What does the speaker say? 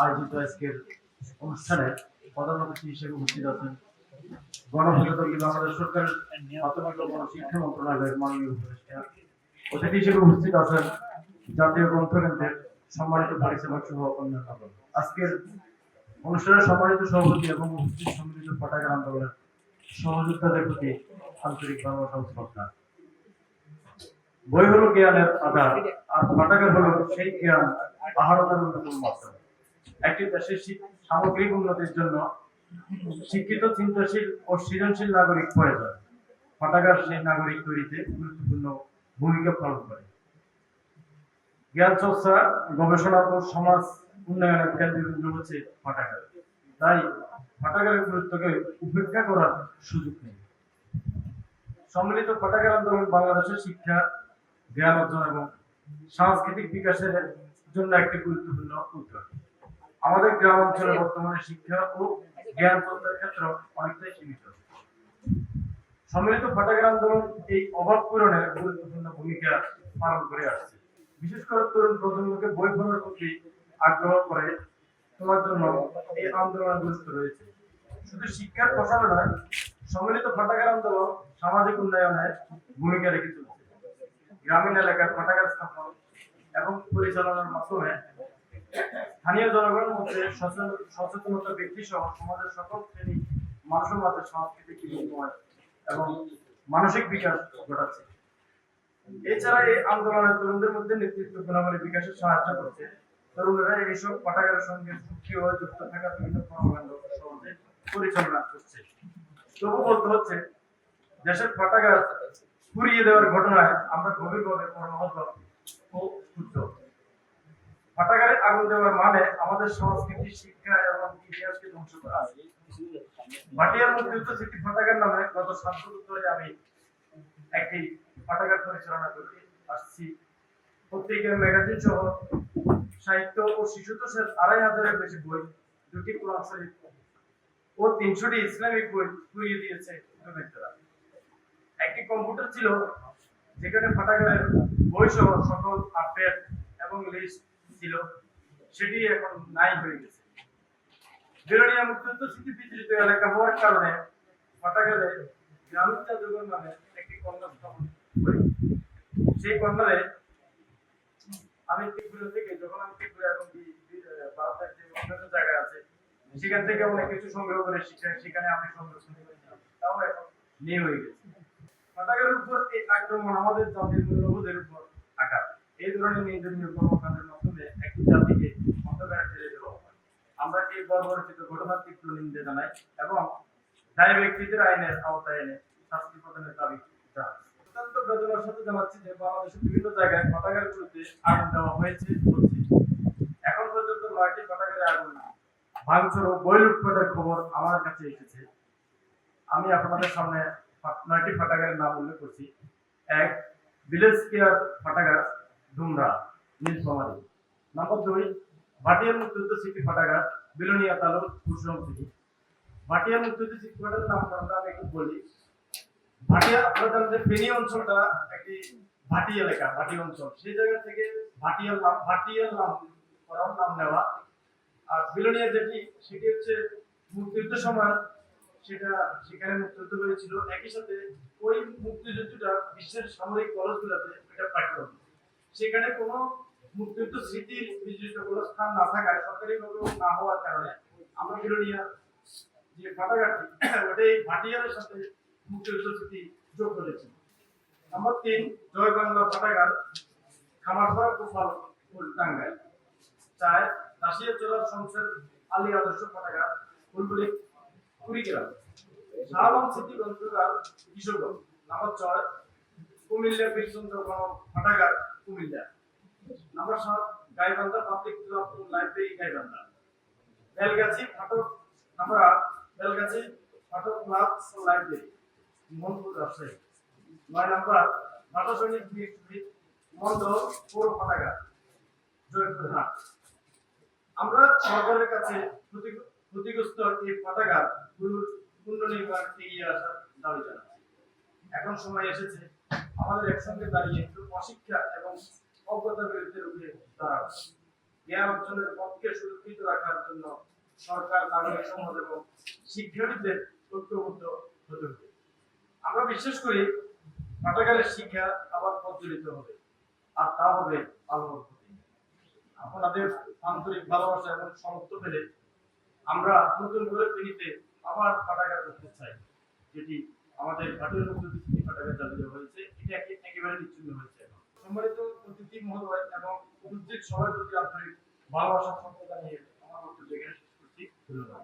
আয়োজিত আজকের অনুষ্ঠানে প্রধান অতিথি হিসেবে উপস্থিত আছেন গণপ্রজাতন্ত্রী বাংলাদেশ প্রাথমিক শিক্ষা মন্ত্রণালয়ের মাননীয় উপদেষ্টা অতিথি হিসেবে উপস্থিত আছেন জাতীয় গ্রন্থকেন্দ্রের সম্মানিত পরিচালক সহ অন্যান্য আজকের অনুষ্ঠানের সম্মানিত সভাপতি এবং উপস্থিত সম্মিলিত পাঠাগার আন্দোলনের সহযোদ্ধাদের প্রতি আন্তরিক ভালোবাসা শ্রদ্ধা বই হলো জ্ঞানের আধার, আর পাঠাগার হলো সেই জ্ঞান। আহরণের অন্যতম মাধ্যম একটি দেশের সামগ্রিক উন্নতির জন্য শিক্ষিত, চিন্তাশীল ও সৃজনশীল নাগরিক প্রয়োজন। সেই নাগরিক তৈরিতে গুরুত্বপূর্ণ ভূমিকা পালন করে। জ্ঞান চর্চা, গবেষণা ও সমাজ উন্নয়নের হচ্ছে তাই গুরুত্বকে উপেক্ষা করার সুযোগ নেই। সম্মিলিত পাঠাগার আন্দোলন বাংলাদেশের শিক্ষা, জ্ঞান অর্জন এবং সাংস্কৃতিক বিকাশের জন্য একটি গুরুত্বপূর্ণ উদ্যোগ। আমাদের গ্রাম অঞ্চলে বর্তমানে শিক্ষা ও জ্ঞান চর্চার ক্ষেত্র অনেকটাই সীমিত। সম্মিলিত পাঠাগার আন্দোলন এই অভাব পূরণে গুরুত্বপূর্ণ ভূমিকা পালন করে আসছে। বিশেষ করে তরুণ প্রজন্মকে বই পড়ার প্রতি আগ্রহ করে তোমার জন্য এই আন্দোলনের গুরুত্ব রয়েছে। শুধু শিক্ষার প্রসার নয় সম্মিলিত পাঠাগার আন্দোলন সামাজিক উন্নয়নে ভূমিকা রেখে চলছে। গ্রামীণ এলাকার পাঠাগার স্থাপন এবং পরিচালনার মাধ্যমে স্থানীয় জনগণের মধ্যে সচেতন- সচেতনতা বৃদ্ধি সহ সমাজের সকল শ্রেণি মানুষের মাঝে এবং মানসিক বিকাশ ঘটাচ্ছে। এছাড়া এই আন্দোলনের তরুণদের মধ্যে নেতৃত্ব গুণাবলী বিকাশে সাহায্য করছে। তরুণেরা এইসব পাঠাগারের সঙ্গে যুক্ত থাকা বিভিন্ন কর্মকাণ্ড সহজে পরিচালনা করছে। তবু বলতে হচ্ছে, দেশের পাঠাগার পুড়িয়ে দেওয়ার ঘটনায় আমরা গভীরভাবে মর্মাহত ও ক্ষুব্ধ পাঠাগারে আগুন দেওয়ার মানে আমাদের সংস্কৃতি, শিক্ষা এবং ইতিহাসকে ধ্বংস করা ভাটিয়ার মুক্তিযুদ্ধ স্মৃতি পাঠাগার নামে গত সাত বছর আমি একটি পাঠাগার পরিচালনা করে আসছি। পত্রিকার ম্যাগাজিন সহ সাহিত্য ও শিশুতোষের আড়াই হাজারের বেশি বই, দুটি কোরআন ও তিনশোটি ইসলামিক বই পুড়িয়ে দিয়েছে দুর্বৃত্তরা একটি কম্পিউটার ছিল যেখানে পাঠাগারের সকল এবং ছিল, সেটি এখন নাই হয়ে গেছে। স্মৃতি এলাকা হওয়ার কারণে পাঠাগারে গ্রামীণ নামে একটি কন্যা স্থাপন সেই কন্যারে আমি ত্রিপুরা থেকে, যখন আমি ত্রিপুরা এবং ভারতের যে অন্যান্য জায়গা আছে, সেখান থেকে অনেক কিছু সংগ্রহ করে সেখানে সেখানে আমি সংরক্ষণ করেছিলাম তাও এখন নিয়ে হয়ে গেছে। পাঠাগারের উপর এই আক্রমণ আমাদের জাতির মূল্যবোধের উপর আঘাত। এই ধরনের কর্মকাণ্ডের মাধ্যমে একটি জাতিকে অন্ধকারে দেওয়া হয়। আমরা এই বর্বরচিত ঘটনার নিন্দে জানাই এবং ব্যক্তিদের আইনের আওতায় এনে শাস্তি প্রদানের দাবি অত্যন্ত বেদনার সাথে জানাচ্ছি যে বাংলাদেশের বিভিন্ন জায়গায় পাঠাগারগুলোতে আগুন দেওয়া হয়েছে এখন পর্যন্ত নয়টি পাঠাগারে আগুন, ভাঙচুর ও খবর আমার কাছে এসেছে। আমি আপনাদের সামনে নয়টি পাঠাগারের নাম উল্লেখ করছি। এক, ভিলেজ কেয়ার পাঠাগার ডুমরা, নীলফামারী। নম্বর দুই ভাটিয়ার মুক্তিযুদ্ধ স্মৃতি পাঠাগার বিলোনিয়া তালুক কুসুম সিটি। ভাটিয়ার মুক্তিযুদ্ধ স্মৃতি পাঠাগারের নাম আমি একটু বলি। ভাটিয়া আপনারা জানেন যে ফেনী অঞ্চলটা একটি ভাটি এলাকা, ভাটি অঞ্চল। সেই জায়গা থেকে ভাটিয়ার নাম ভাটিয়ার নাম করার নাম নেওয়া। আর বিলোনিয়া যেটি, সেটি হচ্ছে মুক্তিযুদ্ধ সময় সেটা সেখানে মুক্তিযুদ্ধ হয়েছিল, একই সাথে ওই মুক্তিযুদ্ধটা বিশ্বের সামরিক কলেজগুলোতে এটা পাঠ্যক্রম সেখানে কোনো মুক্তিযুদ্ধ স্মৃতির নির্দিষ্ট কোনো স্থান না থাকায় সরকারিভাবে না হওয়ার কারণে আমরা বিলোনিয়া যে পাঠাগারটি ওটাই ভাটিয়ারের সাথে মুক্তিযুদ্ধ স্মৃতি যোগ করেছি। নম্বর তিন, জয় বাংলা পাঠাগার খামারপাড়া গোপাল টাঙ্গাইল চার রাশিয়া জেলার সংসদ আলী আদর্শ পাঠাগার ফুলগুলি কুড়িগ্রাম। শাহবাগ স্মৃতি গ্রন্থাগার কিশোরগঞ্জ। নম্বর ছয় কুমিল্লা বীরচন্দ্র গণ কুমিল্লা। নম্বর সাত, গাইবান্ধা পাবলিক লাইব্রেরি গাইবান্ধা। বেলগাছি ফাটক, নম্বর আট, বেলগাছি ফাটক ক্লাব লাইব্রেরি মনপুর রাজশাহী। নয় নম্বর ভাষা সৈনিক বিএসপি মন্দ পৌর জয়পুরহাট। আমরা সরকারের কাছে ক্ষতি- ক্ষতিগ্রস্ত এই পুনর- পুনর্নির্মাণ এগিয়ে আসার দাবি জানাচ্ছি। এখন সময় এসেছে আমাদের একসঙ্গে দাঁড়িয়ে অশিক্ষা এবং অজ্ঞতার বিরুদ্ধে দাঁড়ানো জ্ঞান অর্জনের পথকে সুরক্ষিত রাখার জন্য সরকার নাগরিক সমাজ এবং ঐক্যবদ্ধ হতে হবে। আমরা বিশ্বাস করি পাঠাগারের শিক্ষা আবার প্রজ্বলিত হবে, আর তা হবে আলোর আপনাদের আন্তরিক ভালোবাসা এবং সমর্থ পেলে আমরা নতুন করে ফেনীতে আবার পাঠাগার করতে চাই, যেটি আমাদের ঘাটের মধ্যে দুটি পাঠাগার চালিত হয়েছে। এটা একে- একেবারে বিচ্ছিন্ন হয়েছে। সম্মানিত অতিথি মহোদয় এবং উপস্থিত সবার প্রতি আন্তরিক ভালোবাসা সম্পর্ক নিয়ে আমার বক্তব্য এখানে শেষ করছি। ধন্যবাদ।